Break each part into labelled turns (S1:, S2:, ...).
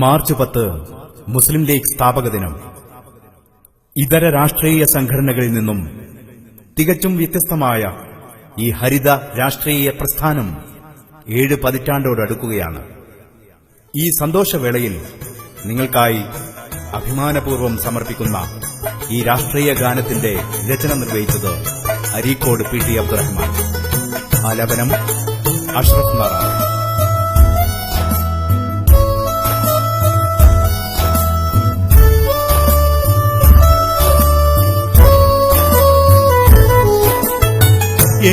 S1: March പത്ത് മുസ്ലിം league സ്ഥാപക ദിനം. ഇതര രാഷ്ട്രീയ സംഘടനകളിൽ നിന്നും തികച്ചും വ്യത്യസ്തമായ ഈ ഹരിത രാഷ്ട്രീയ പ്രസ്ഥാനം ഏഴ് പതിറ്റാണ്ടോടടുക്കുകയാണ് ഈ സന്തോഷവേളയിൽ നിങ്ങൾക്കായി അഭിമാനപൂർവം സമർപ്പിക്കുന്ന ഈ രാഷ്ട്രീയ ഗാനത്തിന്റെ രചന നിർവഹിച്ചത് അരീക്കോട് പി ടി അബ്ദുറഹ്മാൻ. ആലപനം അഷ്റഫ് നാറ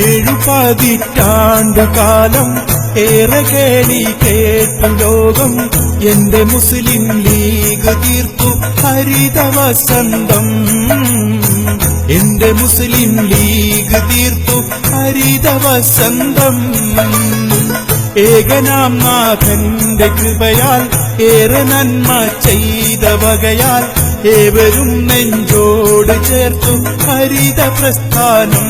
S2: ഏഴു പതിറ്റാണ്ടു കാലം ഏറെ കേളി കേട്ടു ലോകം. എന്റെ മുസ്ലിം ലീഗ് തീർത്തു ഹരിത വസന്തം എന്റെ മുസ്ലിം ലീഗ് തീർത്തു ഹരിത വസന്തം ഏകനാം നാഥന്റെ കൃപയാൽ ഏറെ നന്മ ചെയ്ത വകയാൽ ഏവരും നെഞ്ചോട് ചേർത്തു ഹരിത പ്രസ്ഥാനം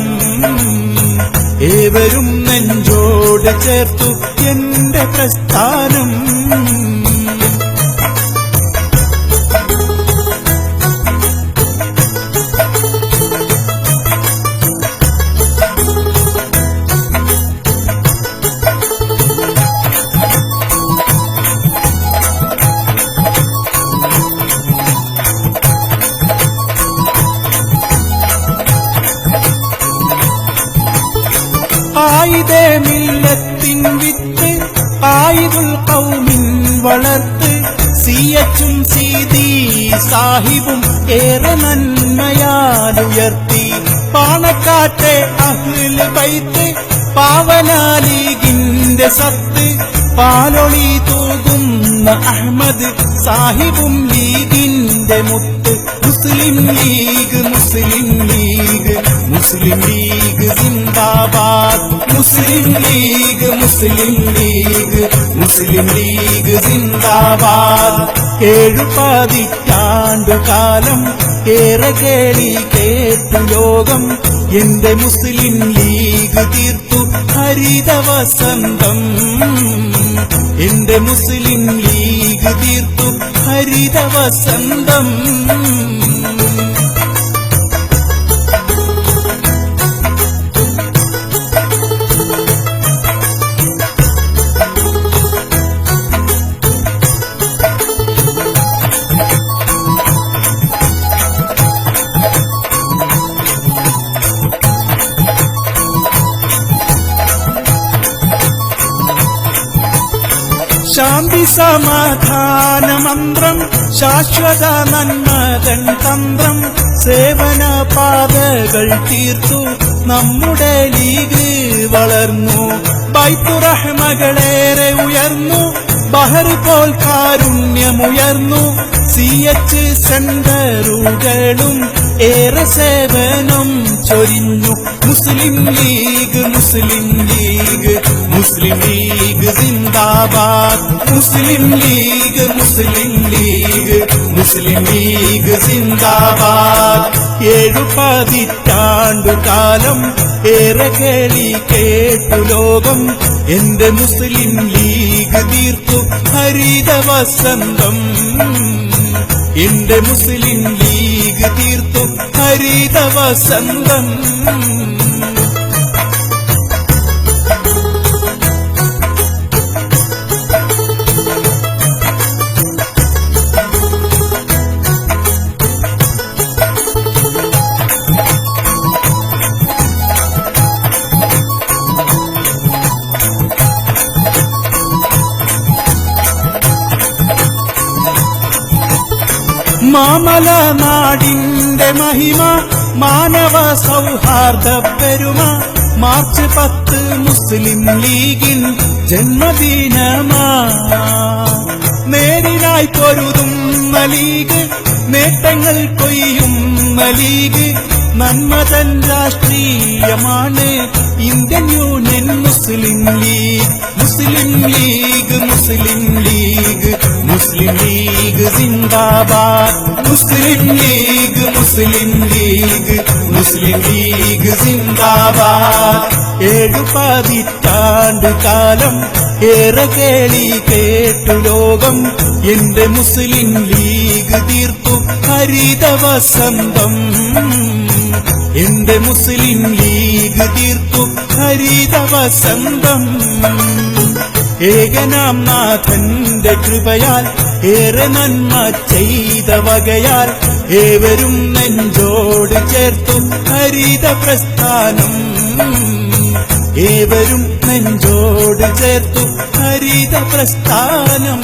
S2: ഏവരും നെഞ്ചോട് ചേർത്തു എന്റെ പ്രസ്ഥാനം. കൗമിൻ വളർത്ത് സിയച്ചും സീതി സാഹിബും ഏറെ നന്മയാലുയർത്തി. പാണക്കാട്ടെ അഹ്ലിൽ ബൈത്ത് പാവനാലീഗിന്റെ സത്ത്. പാലൊളി തൂകുന്ന അഹമ്മദ് സാഹിബും ലീഗിന്റെ മുത്ത്. മുസ്ലിം ലീഗ് മുസ്ലിം ലീഗ് മുസ്ലിം ലീഗ് സിന്ദാബാദ്. മുസ്ലിം ലീഗ് മുസ്ലിം ലീഗ് മുസ്ലിം ലീഗ് സിന്ദാബാദ് ഏഴു പതിറ്റാണ്ടു കാലം ഏറെ കേളി കേട്ടു ലോകം. എന്റെ മുസ്ലിം ലീഗ് തീർത്തു ഹരിത വസന്തം എന്റെ മുസ്ലിം ലീഗ് തീർത്തു ഹരിത ശാന്തി സമാധാന മന്ത്രം ശാശ്വത നന്മകൾ തന്ത്രം സേവന പാതകൾ തീർത്തു നമ്മുടെ ലീഗ് വളർന്നു. ബൈത്തുറഹ്മകളേറെ ഉയർന്നു ബഹർ പോൽ കാരുണ്യമുയർന്നു. സി എച്ച് സെന്ററുകളും ഏറെ സേവനം ചൊരിഞ്ഞു. മുസ്ലിം ലീഗ് മുസ്ലിം ലീഗ്. മുസ്ലിം ലീഗ് സിന്ദാബാദ് മുസ്ലിം ലീഗ് മുസ്ലിം ലീഗ് മുസ്ലിം ലീഗ് സിന്ദാബാദ് ഏഴു പതിറ്റാണ്ടു കാലം ഏറെ കേളി കേട്ടു ലോകം. എന്റെ മുസ്ലിം ലീഗ് തീർത്തു ഹരിത വസന്തം. എന്റെ മുസ്ലിം ലീഗ് തീർത്തു ഹരിത വസന്തം. മാമല നാടിന്റെ മഹിമ മാനവ സൗഹാർദ്ദ പെരുമ. മാർച്ച് പത്ത് മുസ്ലിം ലീഗിൻ ജന്മദിനമാ. നേരിനായി പൊരുതും ലീഗ് നേട്ടങ്ങൾ കൊയ്യും ലീഗ്. നന്മതൻ രാഷ്ട്രീയമാണ് ഇന്ത്യൻ യൂണിയൻ മുസ്ലിം ലീഗ്. മുസ്ലിം ലീഗ് മുസ്ലിം ലീഗ്. മുസ്ലിം ലീഗ് സിന്ദാബാദ് മുസ്ലിം ലീഗ് മുസ്ലിം ലീഗ് മുസ്ലിം ലീഗ് സിന്ദാബാദ് ഏഴു പതിറ്റാണ്ട് കാലം ഏറെ കേളി കേട്ടു ലോകം. എന്റെ മുസ്ലിം ലീഗ് തീർത്തു ഹരിത വസന്തം എന്റെ മുസ്ലിം ലീഗ് തീർത്തു ഹരിത വസന്തം ഏകനാം നാഥന്റെ കൃപയാൽ ഏറെ നന്മ ചെയ്ത വകയാൽ ഏവരും നെഞ്ചോട് ചേർത്തു ഹരിത പ്രസ്ഥാനം. ഏവരും നെഞ്ചോട് ചേർത്തു ഹരിത പ്രസ്ഥാനം.